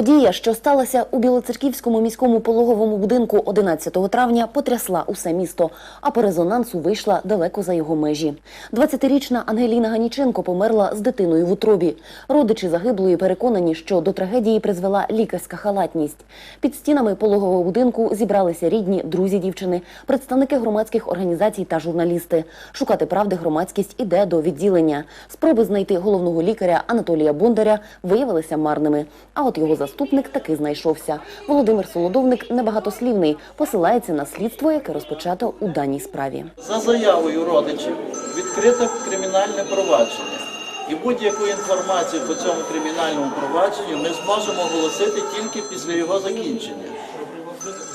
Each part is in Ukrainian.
Подія, що сталася у Білоцерківському міському пологовому будинку 11 травня, потрясла усе місто, а по резонансу вийшла далеко за його межі. 20-річна Ангеліна Ганіченко померла з дитиною в утробі. Родичі загиблої переконані, що до трагедії призвела лікарська халатність. Під стінами пологового будинку зібралися рідні, друзі дівчини, представники громадських організацій та журналісти. Шукати правди громадськість іде до відділення. Спроби знайти головного лікаря Анатолія Бондаря виявилися марними. А от його заступник таки знайшовся. Володимир Солодовник небагатослівний, посилається на слідство, яке розпочато у даній справі. За заявою родичів відкрите кримінальне провадження. І будь-яку інформацію по цьому кримінальному провадженню ми зможемо оголосити тільки після його закінчення.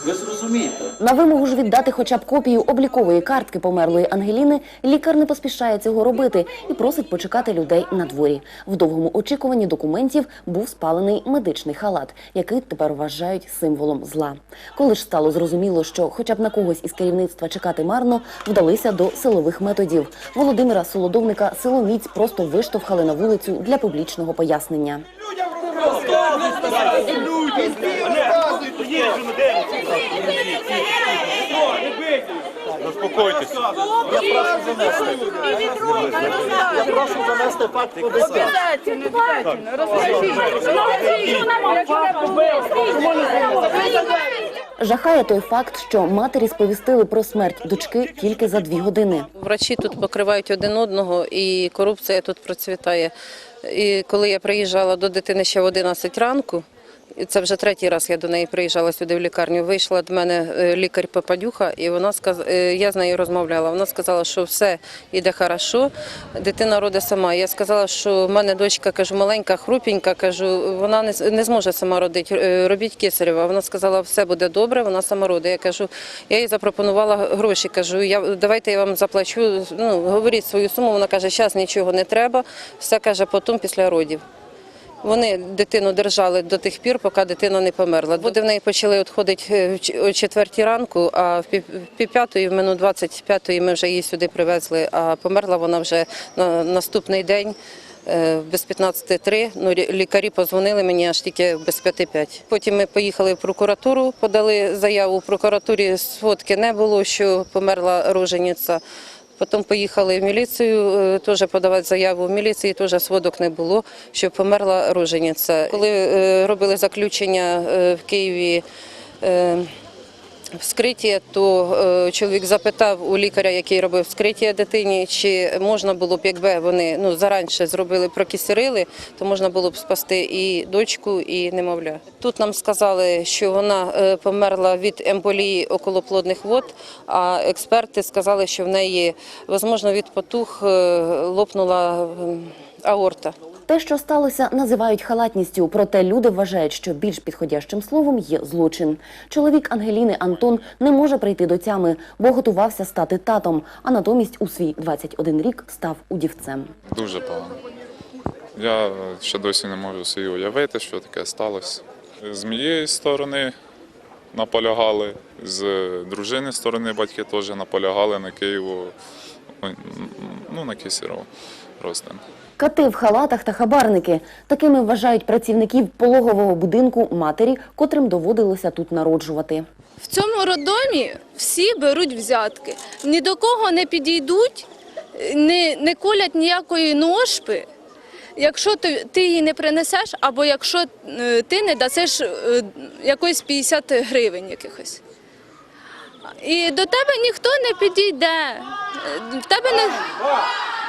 Ви зрозумієте? На вимогу ж віддати хоча б копію облікової картки померлої Ангеліни, лікар не поспішає цього робити і просить почекати людей на дворі. В довгому очікуванні документів був спалений медичний халат, який тепер вважають символом зла. Коли ж стало зрозуміло, що хоча б на когось із керівництва чекати марно, вдалися до силових методів. Володимира Солодовника силоміць просто виштовхали на вулицю для публічного пояснення. Заспокойтесь. Я прошу занести факт побиття. Жахає той факт, що матері сповістили про смерть дочки тільки за дві години. Врачі тут покривають один одного, і корупція тут процвітає. І коли я приїжджала до дитини ще в 11 ранку, це вже третій раз я до неї приїжджала сюди в лікарню. Вийшла до мене е, лікар Попадюха, і вона сказ... е, я з нею розмовляла. Вона сказала, що все йде хорошо, дитина родить сама. Я сказала, що в мене дочка кажу, маленька, хрупенька, кажу, вона не, зможе сама родити. е, Робіть кесарева. Вона сказала, все буде добре, вона сама родить. Я кажу, я їй запропонувала гроші. Кажу, я давайте я вам заплачу. Ну говоріть свою суму. Вона каже, зараз нічого не треба. Все каже, потім після родів. Вони дитину держали до тих пір, поки дитина не померла. Води в неї почали відходити е, о четвертій ранку, а в пів в пів п'ятої, в минут 25-ї ми вже її сюди привезли, а померла вона вже на наступний день. е, Без 15.3, ну лікарі позвонили мені аж тільки без 5.5. Потім ми поїхали в прокуратуру, подали заяву. В прокуратурі сводки не було, що померла рожениця. Потім поїхали в міліцію, е, теж подавати заяву. В міліції теж сводок не було, що померла рожениця. Коли е, робили заключення е, в Києві вскриття, то е, чоловік запитав у лікаря, який робив вскриття дитині, чи можна було б, якби вони ну заранше зробили, прокисерили, то можна було б спасти і дочку, і немовля. Тут нам сказали, що вона е, померла від емболії околоплодних вод, а експерти сказали, що в неї, можливо, від потух е, лопнула аорта. Те, що сталося, називають халатністю, проте люди вважають, що більш підходящим словом є злочин. Чоловік Ангеліни Антон не може прийти до тями, бо готувався стати татом, а натомість у свій 21 рік став удівцем. Дуже погано. Я ще досі не можу собі уявити, що таке сталося. З моєї сторони наполягали, з дружини сторони батьки теж наполягали на Києву, ну на Кісєрово просто. Кати в халатах та хабарники. Такими вважають працівників пологового будинку матері, котрим доводилося тут народжувати. В цьому роддомі всі беруть взятки. Ні до кого не підійдуть, не, не колять ніякої ножпи. Якщо ти, ти її не принесеш, або якщо е, ти не дасиш е, якось 50 гривень якихось. І до тебе ніхто не підійде. Е, В тебе не,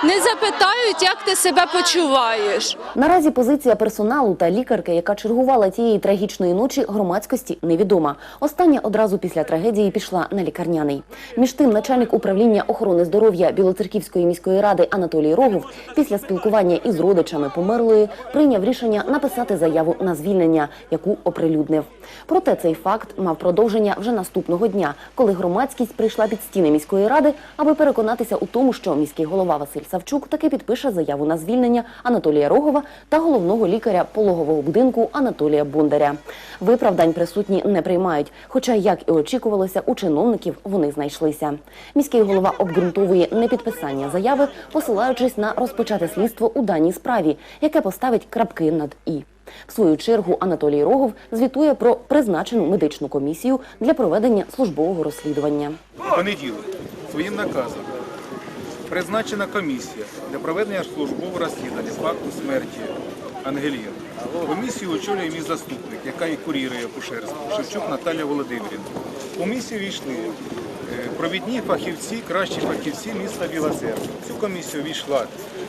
не запитають, як ти себе почуваєш. Наразі позиція персоналу та лікарки, яка чергувала тієї трагічної ночі, громадськості невідома. Остання одразу після трагедії пішла на лікарняний. Між тим, начальник управління охорони здоров'я Білоцерківської міської ради Анатолій Рогов після спілкування із родичами померлої прийняв рішення написати заяву на звільнення, яку оприлюднив. Проте цей факт мав продовження вже наступного дня, коли громадськість прийшла під стіни міської ради, аби переконатися у тому, що міський голова Василь Савчук таки підпише заяву на звільнення Анатолія Рогова та головного лікаря пологового будинку Анатолія Бондаря. Виправдань присутні не приймають, хоча, як і очікувалося, у чиновників вони знайшлися. Міський голова обґрунтовує непідписання заяви, посилаючись на розпочате слідство у даній справі, яке поставить крапки над і. В свою чергу Анатолій Рогов звітує про призначену медичну комісію для проведення службового розслідування. Понеділок своїм наказом призначена комісія для проведення службового розслідування факту смерті Ангеліни. Комісію очолює мій заступник, яка і курірує акушерство, Шевчук Наталя Володимирівна. У комісію війшли е, провідні фахівці, кращі фахівці міста Біла Церква. Цю комісію війшла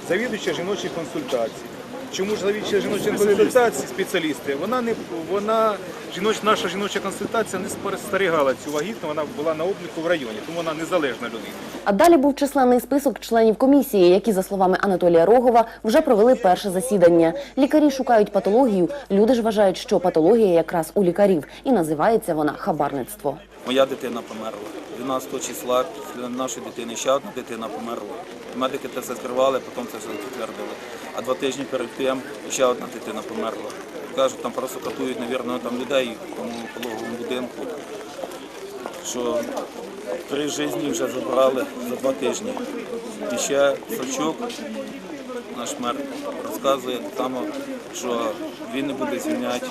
завідувача жіночої консультації. Чому ж завідувача жіночої консультації спеціалісти? Вона не вона жіноч, наша жіноча консультація не спостерігала цю вагітну, вона була на обліку в районі, тому вона незалежна людина. А далі був численний список членів комісії, які, за словами Анатолія Рогова, вже провели перше засідання. Лікарі шукають патологію. Люди ж вважають, що патологія якраз у лікарів, і називається вона хабарництво. Моя дитина померла. 12 числа після нашої дитини ще одна дитина померла. Медики це скривали, потім це все підтвердили. А два тижні перед тим ще одна дитина померла. Кажуть, там просто катують, мабуть, там людей в тому пологовому будинку, що три житті вже забрали за два тижні. І ще Савчук, наш мер, розказує що він не буде звільняти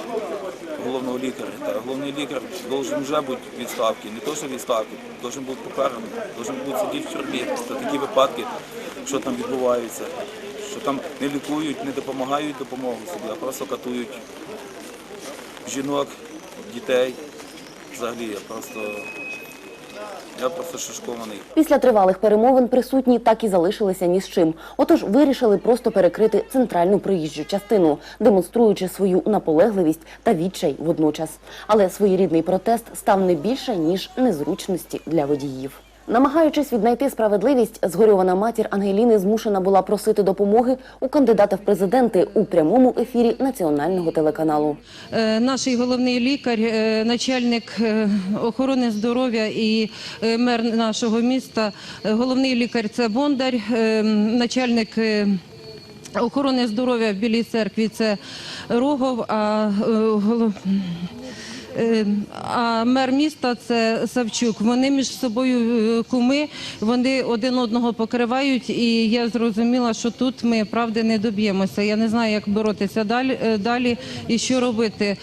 головного лікаря. Та головний лікар должен вже бути в відставці, не то, що відставки, должен бути покараний, должен бути сидіти в тюрмі Це такі випадки, що там відбуваються, що там не лікують, не допомагають допомогу собі, а просто катують жінок, дітей. Взагалі я просто я просто шишкований. Після тривалих перемовин присутні так і залишилися ні з чим. Отож вирішили просто перекрити центральну проїжджу частину, демонструючи свою наполегливість та відчай водночас. Але своєрідний протест став не більше ніж незручності для водіїв. Намагаючись віднайти справедливість, згорьована матір Ангеліни змушена була просити допомоги у кандидата в президенти у прямому ефірі національного телеканалу. Е, Наш головний лікар, е, начальник е, охорони здоров'я і мер нашого міста. Головний лікар це Бондар, начальник. Охорони здоров'я в Білій церкві це Рогов, а, а мер міста це Савчук. Вони між собою е, куми, вони один одного покривають, і я зрозуміла, що тут ми правди не доб'ємося. Я не знаю, як боротися далі, е, далі і що робити.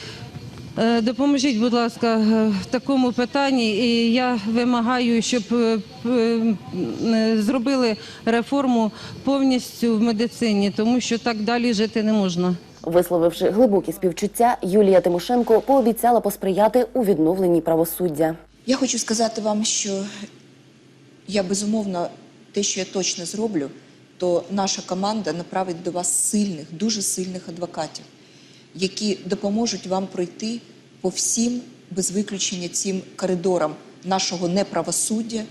Е, Допоможіть, будь ласка, е, в такому питанні. І я вимагаю, щоб е, е, зробили реформу повністю в медицині, тому що так далі жити не можна. Висловивши глибокі співчуття, Юлія Тимошенко пообіцяла посприяти у відновленні правосуддя. Я хочу сказати вам, що я безумовно те, що я точно зроблю, то наша команда направить до вас сильних, дуже сильних адвокатів, які допоможуть вам пройти по всім, без виключення цим коридорам нашого неправосуддя,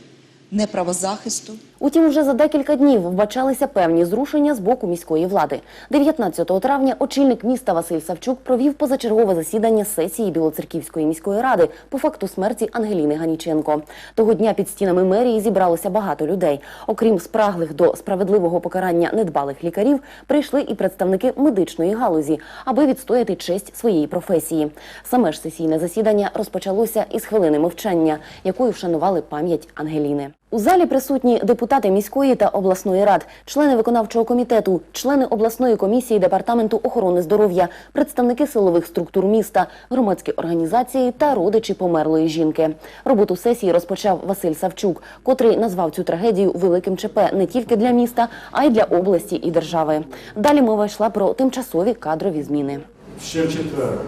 неправозахисту. Утім, вже за декілька днів вбачалися певні зрушення з боку міської влади. 19 травня очільник міста Василь Савчук провів позачергове засідання сесії Білоцерківської міської ради по факту смерті Ангеліни Ганіченко. Того дня під стінами мерії зібралося багато людей. Окрім спраглих до справедливого покарання недбалих лікарів, прийшли і представники медичної галузі, аби відстояти честь своєї професії. Саме ж сесійне засідання розпочалося із хвилини мовчання, якою вшанували пам'ять Ангеліни. У залі присутні депутати міської та обласної рад, члени виконавчого комітету, члени обласної комісії департаменту охорони здоров'я, представники силових структур міста, громадські організації та родичі померлої жінки. Роботу сесії розпочав Василь Савчук, котрий назвав цю трагедію великим ЧП не тільки для міста, а й для області і держави. Далі мова йшла про тимчасові кадрові зміни. Ще в четвер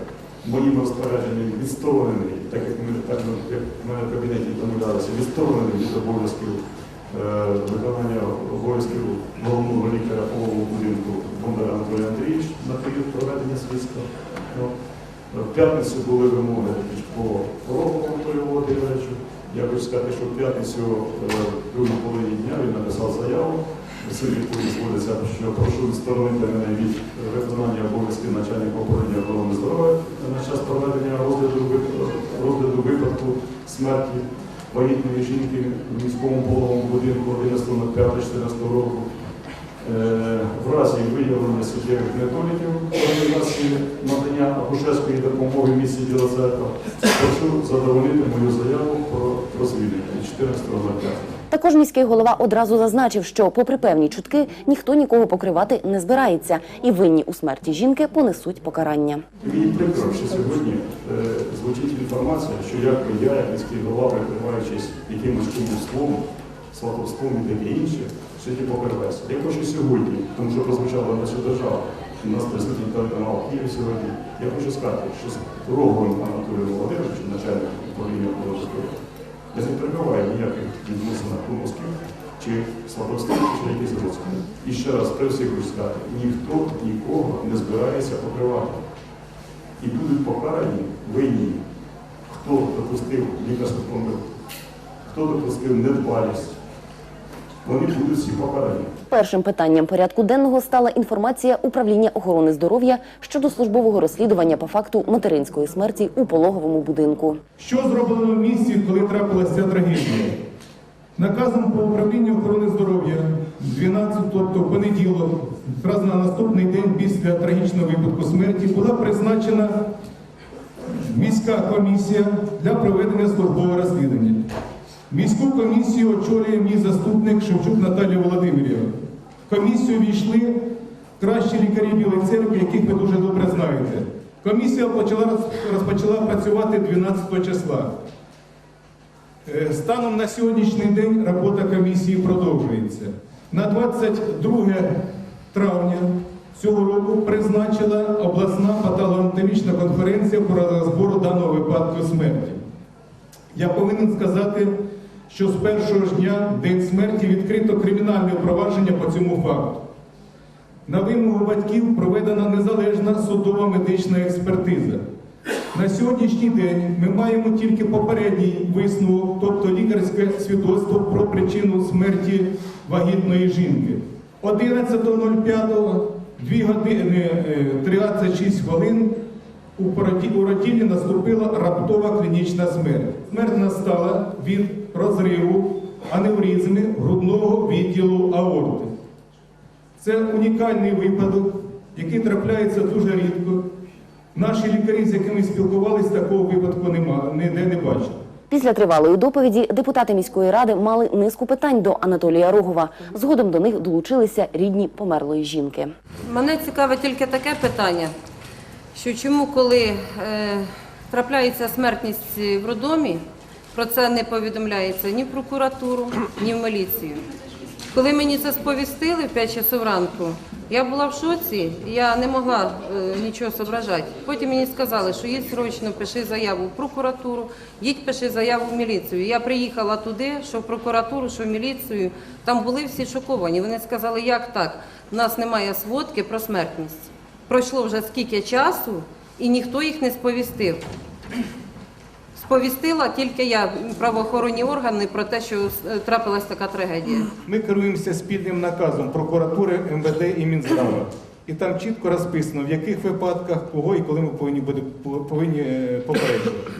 моїм розпорядженням відсторонений, так ну, як в мене в кабінеті домовлялися, відсторонений від обов'язків е, виконання обов'язків головного лікаря полового будинку Бондар Анатолій Андрійович на період проведення слідства. Ну, В п'ятницю були вимоги по Порогову Анатолію Володимировичу. Я хочу сказати, що в п'ятницю е, другій половині дня він написав заяву. Суд відповідь зводиться, що прошу відсторонити мене від виконання обов'язків начальника управління охорони здоров'я на час проведення розгляду, розгляду випадку смерті вагітної жінки в міському пологовому будинку 11.05.14 року. Е, В разі виявлення суттєвих недоліків організації надання акушерської допомоги в місті Біла прошу задовольнити мою заяву про, звільнення. 14.05. Також міський голова одразу зазначив, що, попри певні чутки, ніхто нікого покривати не збирається, і винні у смерті жінки понесуть покарання. Мені прикро, що сьогодні е, звучить інформація, що я, я як міський голова, прикриваючись якимось кумівством, сватовством і таке інше, що ті покриваюся. Я хочу сьогодні, тому що прозвучало на всю державу, у нас присутній телеканал Київ сьогодні, я хочу сказати, що з Роговим Анатолієм Володимировичем, начальником управління я не прикриваю ніяких відносин на кумовських чи сватовських, чи якісь родственних. І ще раз при всіх хочу сказати, ніхто нікого не збирається покривати і будуть покарані винні, хто допустив лікарську помилку, хто допустив недбалість. Вони будуть всі покарані. Першим питанням порядку денного стала інформація управління охорони здоров'я щодо службового розслідування по факту материнської смерті у пологовому будинку. Що зроблено в місті, коли трапилася трагедія? Наказом по управлінню охорони здоров'я 12, тобто понеділок, зразу на наступний день після трагічного випадку смерті, була призначена міська комісія для проведення службового. Міську комісію очолює мій заступник Шевчук Наталія Володимирівна. В комісію війшли кращі лікарі Білої церкви, яких ви дуже добре знаєте. Комісія почала, розпочала працювати 12 числа. Е, Станом на сьогоднішній день робота комісії продовжується. На 22 травня цього року призначила обласна патологоанатомічна конференція про розбору даного випадку смерті. Я повинен сказати, що з першого ж дня, день смерті, відкрито кримінальне провадження по цьому факту. На вимогу батьків проведена незалежна судова медична експертиза. На сьогоднішній день ми маємо тільки попередній висновок, тобто лікарське свідоцтво про причину смерті вагітної жінки. 11.05, 2 години е, 36 хвилин у родині наступила раптова клінічна смерть. Смерть настала від розриву аневризми грудного відділу аорти. Це унікальний випадок, який трапляється дуже рідко. Наші лікарі, з якими спілкувалися, такого випадку нема, ніде не бачили. Після тривалої доповіді депутати міської ради мали низку питань до Анатолія Рогова. Згодом до них долучилися рідні померлої жінки. Мене цікаве тільки таке питання, що чому, коли е, трапляється смертність в роддомі, про це не повідомляється ні в прокуратуру, ні в міліцію. Коли мені це сповістили в 5 часов ранку, я була в шоці, я не могла е, нічого зображати. Потім мені сказали, що їдь срочно, пиши заяву в прокуратуру, їдь пиши заяву в міліцію. Я приїхала туди, що в прокуратуру, що в міліцію. Там були всі шоковані. Вони сказали, як так? У нас немає сводки про смертність. Пройшло вже скільки часу, і ніхто їх не сповістив. Сповістила тільки я правоохоронні органи про те, що е, трапилась така трагедія. Ми керуємося спільним наказом прокуратури, МВД і Мінздрава. І там чітко розписано, в яких випадках, кого і коли ми повинні повинні е, попереджувати.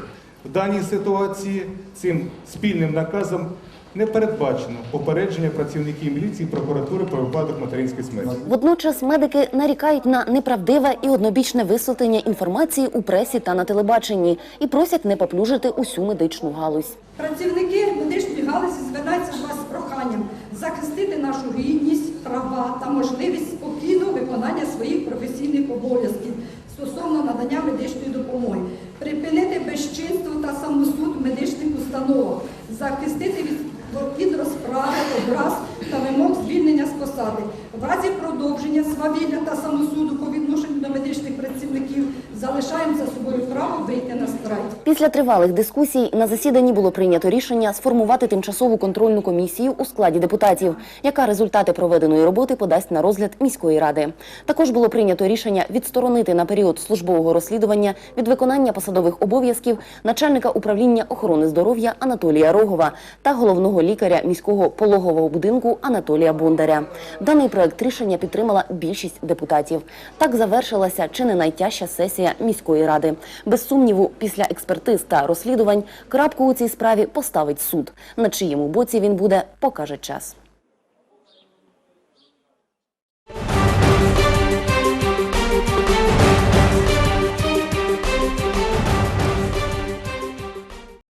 В даній ситуації цим спільним наказом не передбачено попередження працівників міліції прокуратури про випадок материнської смерті. Водночас медики нарікають на неправдиве і однобічне висвітлення інформації у пресі та на телебаченні і просять не поплюжити усю медичну галузь. Працівники медичної галузі звертаються до вас з проханням захистити нашу гідність, права та можливість спокійного виконання своїх професійних обов'язків стосовно надання медичної допомоги, припинити безчинство та самосуд в медичних установах, захистити від, від розправи, образ та вимог звільнення з посади. В разі продовження свавілля та самосуду по відношенню до медичних працівників залишаємо за собою право вийти на страйк. Після тривалих дискусій на засіданні було прийнято рішення сформувати тимчасову контрольну комісію у складі депутатів, яка результати проведеної роботи подасть на розгляд міської ради. Також було прийнято рішення відсторонити на період службового розслідування від виконання посадових обов'язків начальника управління охорони здоров'я Анатолія Рогова та головного лікаря міського пологового будинку Анатолія Бондаря. Даний проект рішення підтримала більшість депутатів. Так завершилася чи не найтяжча сесія міської ради. Без сумніву, після експертиз та розслідувань крапку у цій справі поставить суд. На чиєму боці він буде, покаже час.